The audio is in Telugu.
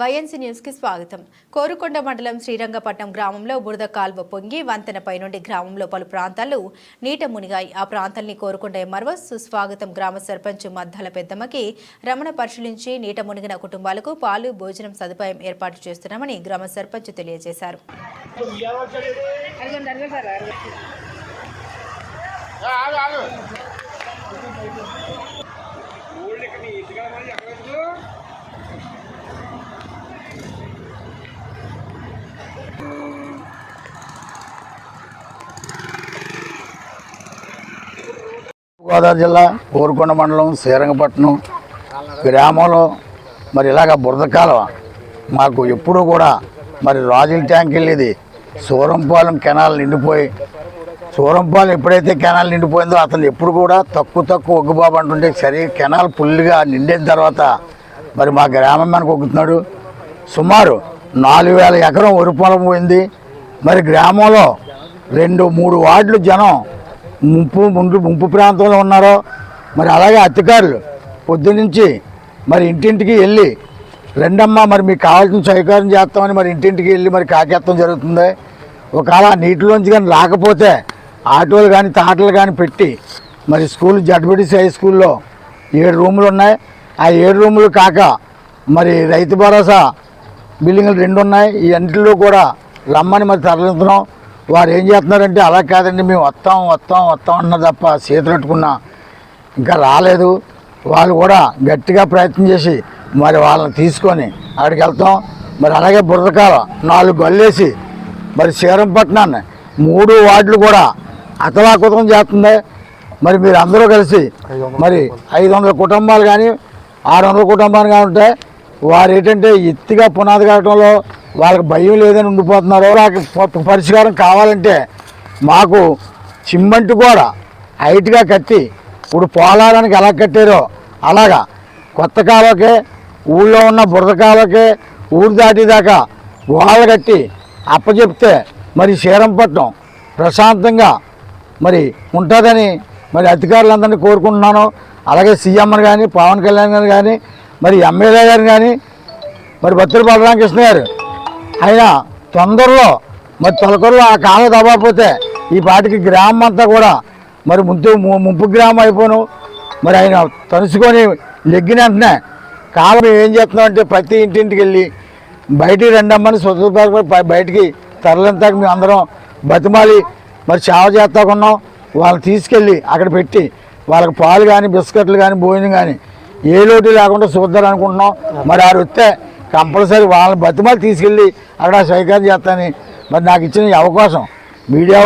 వైఎన్సీ న్యూస్కి స్వాగతం. కోరుకొండ మండలం శ్రీరంగపట్నం గ్రామంలో బురద కాల్వ పొంగి వంతెనపై నుండి గ్రామంలో పలు ప్రాంతాలు నీట మునిగాయి. ఆ ప్రాంతాల్ని కోరుకొండ ఎంఆర్ఓ సుస్వాగతం గ్రామ సర్పంచ్ మద్దాల పెద్దమ్మకి రమణ పరిశీలించి నీట మునిగిన కుటుంబాలకు పాలు భోజనం సదుపాయం ఏర్పాటు చేస్తున్నామని గ్రామ సర్పంచ్ తెలియజేశారు. గోదావరి జిల్లా కోరుకొండ మండలం శ్రీరంగపట్నం గ్రామంలో మరి ఇలాగ బురద కాలువ. మాకు ఎప్పుడూ కూడా మరి రాజుల ట్యాంక్ వెళ్ళేది. సూరంపాలెం కెనాల్ నిండిపోయి సూరంపాలెం ఎప్పుడైతే కెనాల్ నిండిపోయిందో అతను ఎప్పుడు కూడా తక్కువ తక్కువ ఒగ్గుబాబు అంటుంటే సరే కెనాల్ ఫుల్గా నిండిన తర్వాత మరి మా గ్రామం మనకు ఒగ్గుతున్నాడు సుమారు నాలుగు వేల ఎకరం వరి పొలం పోయింది. మరి గ్రామంలో రెండు మూడు వార్డులు జనం ముంపు ముందు ముంపు ప్రాంతంలో ఉన్నారో మరి అలాగే అధికారులు పొద్దునుంచి మరి ఇంటింటికి వెళ్ళి రెండమ్మ మరి మీకు కావాల్సిన సహకారం చేస్తామని మరి ఇంటింటికి వెళ్ళి మరి కాకేత్తం జరుగుతుంది. ఒకవేళ నీటిలోంచి కానీ రాకపోతే ఆటోలు కానీ తాటలు కానీ పెట్టి మరి స్కూల్ జడ్బిడిసి హై స్కూల్లో ఏడు రూములు ఉన్నాయి. ఆ ఏడు రూములు కాక మరి రైతు భరోసా బిల్డింగ్లు రెండు ఉన్నాయి. ఈ అన్నింటిలో కూడా రమ్మని మరి తరలిస్తున్నాం. వారు ఏం చేస్తున్నారంటే అలా కాదండి మేము వస్తాం వస్తాం వస్తాం అన్న తప్ప చేతులట్టుకున్నా ఇంకా రాలేదు. వాళ్ళు కూడా గట్టిగా ప్రయత్నం చేసి మరి వాళ్ళని తీసుకొని అక్కడికి వెళ్తాం. మరి అలాగే బురదకాల నాలుగు గల్లేసి మరి శ్రీరంపట్నాన్ని మూడు వార్డులు కూడా అతలాకుతం చేస్తుంది. మరి మీరు అందరూ కలిసి మరి ఐదు వందల కుటుంబాలు కానీ ఆరు వందల కుటుంబాలు కానీ ఉంటే వారు ఏంటంటే ఎత్తిగా పునాది కట్టడంలో వాళ్ళకి భయం లేదని ఉండిపోతున్నారు వాళ్ళకి పరిష్కారం కావాలంటే మాకు సిమెంట్ కూడా హైట్గా కట్టి ఇప్పుడు పోలారానికి ఎలా కట్టారో అలాగా. కొత్త కాలకే ఊళ్ళో ఉన్న బురద కాలకే ఊరు దాటిదాకా గోడలు కట్టి అప్పచెప్తే మరి శ్రీరంపట్నం ప్రశాంతంగా మరి ఉంటుందని మరి అధికారులందరినీ కోరుకుంటున్నాను. అలాగే సీఎంని కానీ పవన్ కళ్యాణ్ గారు కానీ మరి ఎమ్మెల్యే గారు కానీ మరి బత్తిరి బలరామకృష్ణ గారు అయినా తొందరలో మరి తొలకరులో ఆ కాలం తవ్వకపోతే ఈ పాటికి గ్రామం అంతా కూడా మరి ముందు ము- ముంపు గ్రామం అయిపోను. మరి ఆయన తలుసుకొని లెగ్గిన వెంటనే కాలం ఏం చేస్తున్నాం అంటే ప్రతి ఇంటింటికి వెళ్ళి బయటికి రెండమ్మని స్వతంత్ర బయటికి తరలింతాక మేము అందరం బతిమాలి మరి సేవ చేస్తాకున్నాం. వాళ్ళని తీసుకెళ్ళి అక్కడ పెట్టి వాళ్ళకి పాలు కానీ బిస్కెట్లు కానీ భోజనం కానీ ఏ లోటు లేకుండా చూద్దాం అనుకుంటున్నాం. మరి ఆరు వస్తే కంపల్సరీ వాళ్ళని బతిమాలు తీసుకెళ్ళి అక్కడ స్వీకారం చేస్తానని. మరి నాకు ఇచ్చిన అవకాశం. మీడియా